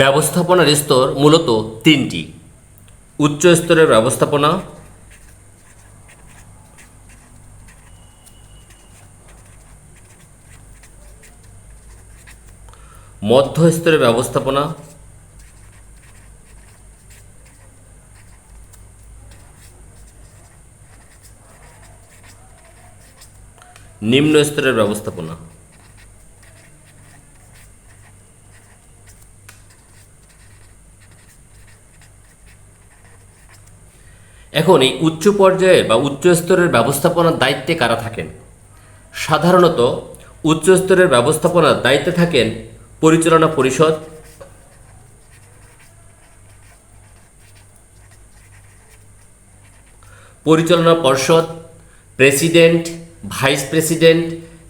ব্যবস্থাপনার স্তর মূলত তিনটি। উচ্চ স্তরের ব্যবস্থাপনা মধ্য স্তরের ব্যবস্থাপনা নিম্ন স্তরের ব্যবস্থাপনা। এখন এই উচ্চ পর্যায়ে বা উচ্চ স্তরের ব্যবস্থাপনার দায়িত্বে কারা থাকেন? সাধারণত উচ্চ স্তরের ব্যবস্থাপনার দায়িত্বে থাকেন পরিচালনা পরিষদ, পরিচালনা পর্ষদ, প্রেসিডেন্ট, ভাইস প্রেসিডেন্ট,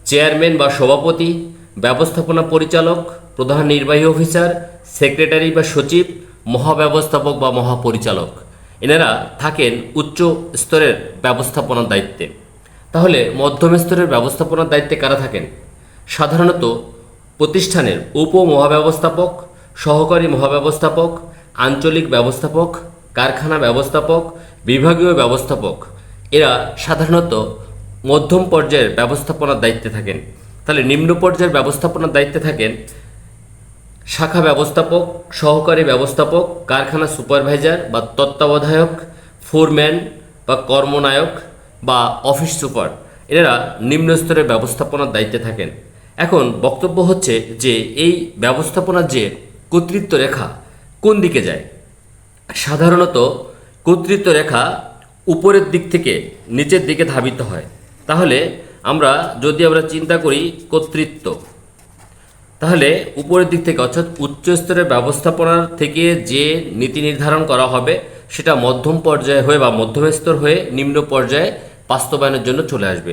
চেয়ারম্যান বা সভাপতি, ব্যবস্থাপনা পরিচালক, প্রধান নির্বাহী অফিসার, সেক্রেটারি বা সচিব, মহাব্যবস্থাপক বা মহাপরিচালক। এনারা থাকেন উচ্চ স্তরের ব্যবস্থাপনার দায়িত্বে। তাহলে মধ্যম স্তরের ব্যবস্থাপনার দায়িত্বে কারা থাকেন? সাধারণত প্রতিষ্ঠানের উপ মহাব্যবস্থাপক সহকারী মহাব্যবস্থাপক, আঞ্চলিক ব্যবস্থাপক, কারখানা ব্যবস্থাপক, বিভাগীয় ব্যবস্থাপক। এরা সাধারণত মধ্যম পর্যায়ের ব্যবস্থাপনার দায়িত্বে থাকেন। তাহলে নিম্ন পর্যায়ের ব্যবস্থাপনার দায়িত্বে থাকেন শাখা ব্যবস্থাপক, সহকারী ব্যবস্থাপক, কারখানা সুপারভাইজার বা তত্ত্বাবধায়ক, ফোরম্যান বা কর্মনায়ক বা অফিস সুপার। এরা নিম্ন স্তরের ব্যবস্থাপনার দায়িত্বে থাকেন। এখন বক্তব্য হচ্ছে যে এই ব্যবস্থাপনার যে কর্তৃত্ব রেখা কোন দিকে যায়? সাধারণত কর্তৃত্ব রেখা উপরের দিক থেকে নিচের দিকে ধাবিত হয়। তাহলে আমরা যদি আমরা চিন্তা করি কর্তৃত্ব। তাহলে উপরের দিক থেকে অর্থাৎ উচ্চ স্তরের ব্যবস্থাপনার থেকে যে নীতি নির্ধারণ করা হবে, সেটা মধ্যম পর্যায়ে হয়ে বা মধ্যম স্তর হয়ে নিম্ন পর্যায়ে বাস্তবায়নের জন্য চলে আসবে।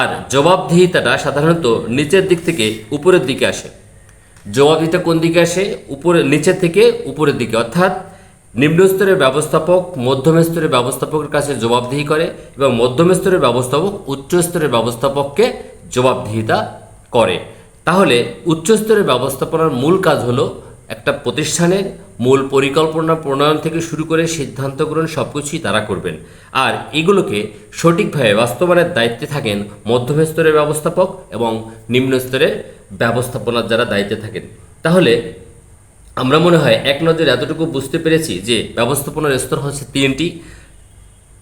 আর জবাবদিহিতাটা সাধারণত নিচের দিক থেকে উপরের দিকে আসে। জবাবদিহিতা কোন দিকে আসে? উপরে, নিচের থেকে উপরের দিকে। অর্থাৎ নিম্ন স্তরের ব্যবস্থাপক মধ্যম স্তরের ব্যবস্থাপকের কাছে জবাবদিহি করে এবং মধ্যম স্তরের ব্যবস্থাপক উচ্চ স্তরের ব্যবস্থাপককে জবাবদিহিতা করে। তাহলে উচ্চস্তরের ব্যবস্থাপনার মূল কাজ হলো একটা প্রতিষ্ঠানের মূল পরিকল্পনা প্রণয়ন থেকে শুরু করে সিদ্ধান্ত গ্রহণ সব কিছুই তারা করবেন। আর এগুলোকে সঠিকভাবে বাস্তবায়নের দায়িত্বে থাকেন মধ্যম স্তরের ব্যবস্থাপক এবং নিম্ন স্তরের ব্যবস্থাপনার যারা দায়িত্বে থাকেন। তাহলে আমরা মনে হয় এক নজরে এতটুকু বুঝতে পেরেছি যে ব্যবস্থাপনার স্তর হচ্ছে তিনটি।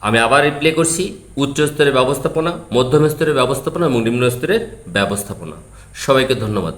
আমি আবার রিপ্লে করছি উচ্চ স্তরের ব্যবস্থাপনা, মধ্যম স্তরের ব্যবস্থাপনা এবং নিম্ন স্তরের ব্যবস্থাপনা। সবাইকে ধন্যবাদ।